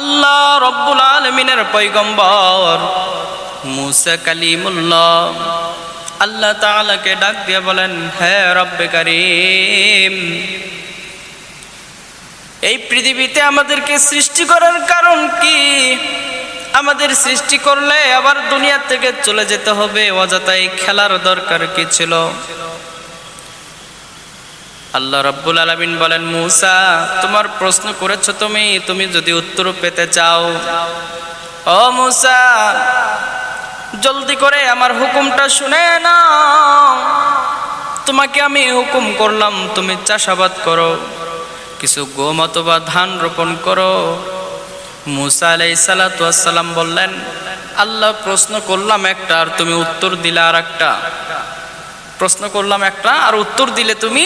আল্লাহ রব্বুল আলমিনের পৈগম্বর মুসা কালিমুল্লাহ। আল্লাহ তাআলাকে ডাক দিয়ে বলেন হ্যাঁ রব্বে কারিম, এই পৃথিবীতে আমাদেরকে সৃষ্টি করার কারণ কি? আমাদের সৃষ্টি করলে আবার দুনিয়া থেকে চলে যেতে হবে। অযথাই খেলার দরকার কি ছিল? আল্লাহ রব্বুল আলমিন বলেন, মুসা, তোমার প্রশ্ন করেছ তুমি তুমি যদি উত্তর পেতে চাও। ও মুসা, জলদি করে আমার হুকুমটা শুনে না তোমাকে আমি হুকুম করলাম, তুমি চাষাবাদ করো, কিছু গম অথবা ধান রোপণ করো। মুসা আলাই সালাতাম বললেন, আল্লাহ, প্রশ্ন করলাম একটা আর তুমি উত্তর দিলে আর একটা প্রশ্ন করলাম একটা আর উত্তর দিলে তুমি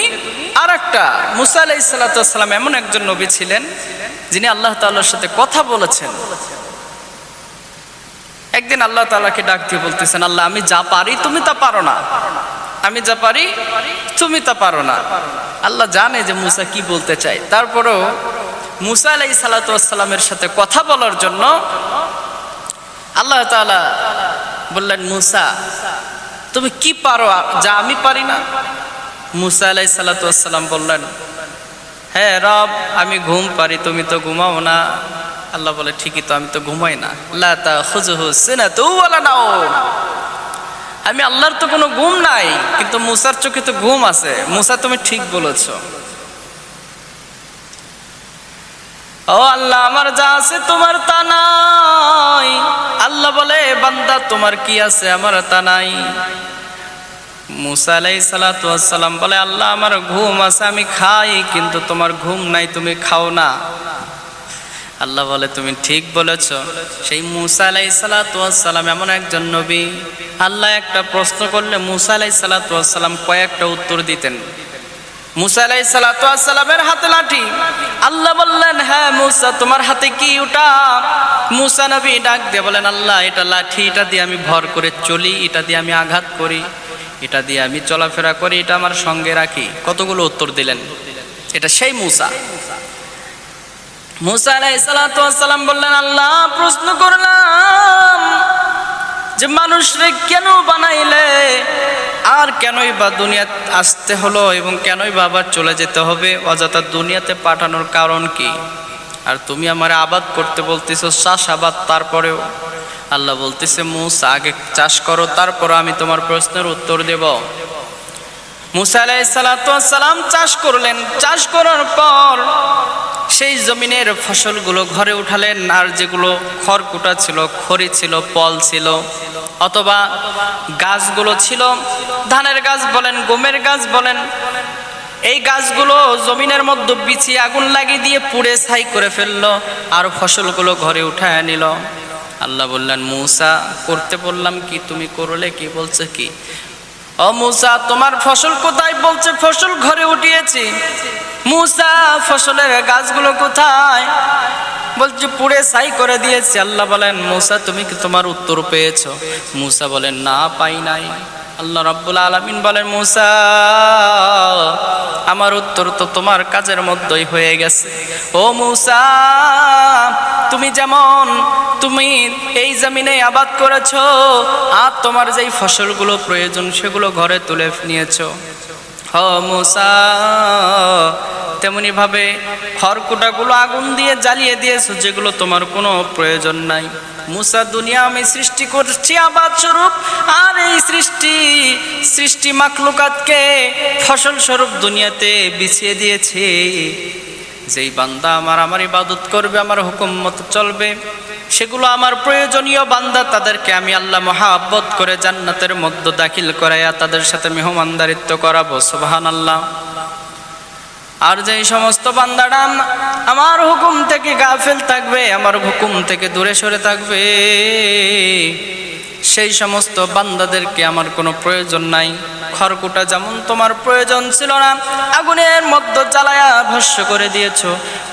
আর একটা মুসা আলাই সালাতাম এমন একজন নবী ছিলেন, যিনি আল্লাহ তাল্লার সাথে কথা বলেছেন। একদিন আল্লাহ তালাকে ডাক দিয়ে বলতেছেন, আল্লাহ, আমি যা পারি তুমি তা পারো না। আমি যা পারি তুমি তা পারো না। আল্লাহ জানে যে মুসা কি বলতে চাই তারপরেও মুসা আলাই সালাতামের সাথে কথা বলার জন্য আল্লাহ তালা বললেন, মুসা, তুমি কি পারো? যা আমি পারি না। মুসা আলাই সালাতাম বললেন হ্যাঁ রব, আমি ঘুম পারি তুমি তো ঘুমাও না। আল্লাহ বলে, ঠিকই তো, আমি তো ঘুমাই না। আল্লাহ তা খুজহু সিনা তো বলে নাও আমি আল্লাহর তো কোনো ঘুম নাই, কিন্তু মুসার চোখে তো ঘুম আছে। মুসা, তুমি ঠিক বলেছ। ও আল্লাহ, আমার যা আছে তোমার তা নাই। আল্লাহ বলে, বান্দা, তোমার কি আছে? আমার তা নাই। মুসা আলাই সালাতাম বলে, আল্লাহ, আমার ঘুম আছে, আমি খাই, কিন্তু তোমার ঘুম নাই, তুমি খাও না। আল্লাহ বলে, তুমি ঠিক বলেছ। সেই মুসা আলাই সালাতাম এমন একজন নবী। আল্লাহ একটা প্রশ্ন করলে মুসা আলাই সালাতাম কয়েকটা উত্তর দিতেন। মুসা আলাই সালাতামের হাতে লাঠি। আল্লাহ বললেন হ্যাঁ মুসা, তোমার হাতে কি ওটা? মুসা নবী ডাক দিয়ে বলেন, আল্লাহ, এটা লাঠি, এটা দিয়ে আমি ভর করে চলি, এটা দিয়ে আমি আঘাত করি। এটা দিয়ে আমি চলাফেরা করি, এটা আমার সঙ্গে রাখি। কতগুলো উত্তর দিলেন? এটা সেই মুসা। মুসা আলাইসালাম বললেন, আল্লাহ, প্রশ্ন করলাম যে মানুষরে কেন বানাইলে? আর কেনই বা দুনিয়া আসতে হলো এবং কেনই বা চলে যেতে হবে? অযথা দুনিয়াতে পাঠানোর কারণ কি? আর তুমি আমার আবাদ করতে বলতেছো চাষ আবাদ তারপরেও। আল্লাহ বলতেছে, মুসা, আগে চাষ করো, তারপর আমি তোমার প্রশ্নের উত্তর দেব। মুসা আলাই সালাম চাষ করলেন। চাষ করার পর সেই জমিনের ফসলগুলো ঘরে উঠালেন, আর যেগুলো খড়কুটা ছিল, খড়ি ছিল, পল ছিল, অথবা গাছগুলো ছিল, ধানের গাছ বলেন, গমের গাছ বলেন, এই গাছগুলো জমিনের মধ্যে বিছিয়ে আগুন লাগিয়ে দিয়ে পুড়ে ছাই করে ফেলল, আর ফসলগুলো ঘরে উঠায় নিল। আল্লাহ বললেন, মূসা, করতে বললাম কি? তুমি করলে কি? বলছে কি? ও মূসা, তোমার ফসল কোথায়? বলছে, ফসল ঘরে উঠিয়েছি। মূসা, ফসলের গাছগুলো কোথায়? বলছে, পুড়ে সাই করে দিয়েছি। আল্লাহ বলেন, মূসা, তুমি কি তোমার উত্তর পেয়েছ? মূসা বলেন, না, পাই নাই। আল্লাহ রাব্বুল আলামিন বলেন, মুসা, আমার উত্তর তো তোমার কাজের মধ্যেই হয়ে গেছে। ও মুসা, তুমি যেমন তুমি এই জমিনে আবাদ করেছ, আর তোমার যেই ফসলগুলো প্রয়োজন সেগুলো ঘরে তুলে নিয়েছ। হ মুসা তেমনি ভাবে খড়কুটাগুলো আগুন দিয়ে জ্বালিয়ে দিয়েছ, যেগুলো তোমার কোনো প্রয়োজন নাই। মুসা দুনিয়া আমি সৃষ্টি করছি আবাদ স্বরূপ, আর এই সৃষ্টি সৃষ্টি মাকলুকাতকে ফসল স্বরূপ দুনিয়াতে বিছিয়ে দিয়েছে। যেই বান্দা আমার আমার ইবাদত করবে, আমার হুকুম মতো চলবে, সেগুলো আমার প্রয়োজনীয় বান্দা, তাদেরকে আমি আল্লাহ মহাব্বত করে জান্নাতের মধ্য দাখিল করাইয়া তাদের সাথে মেহমানদারিত্ব করাবো সুবাহান আল্লাহ আর যেই সমস্ত বান্দারা আমার হুকুম থেকে গাফেল থাকবে, আমার হুকুম থেকে দূরে সরে থাকবে, সেই সমস্ত বান্দাদেরকে আমার কোনো প্রয়োজন নাই। খড়কুটা যেমন তোমার প্রয়োজন ছিল না, আগুনের মধ্যে জ্বালায়া ভস্য করে দিয়েছ।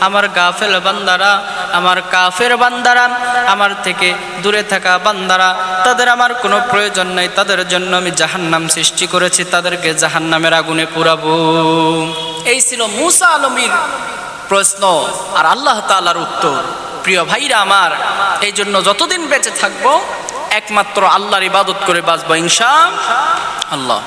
আমার গাফেল বান্দারা, আমার কাফের বান্দারা, আমার থেকে দূরে থাকা বান্দারা, তাদের আমার কোনো প্রয়োজন নাই। তাদের জন্য আমি জাহান্নাম সৃষ্টি করেছি, তাদেরকে জাহান্নামের আগুনে পুরাবো। এই ছিল মুসা আলমীর প্রশ্ন আর আল্লাহ তালার উত্তর। প্রিয় ভাইরা আমার, এই জন্য যতদিন বেঁচে থাকব, একমাত্র আল্লাহর ইবাদত করে বাঁচবো ইনশা আল্লাহ।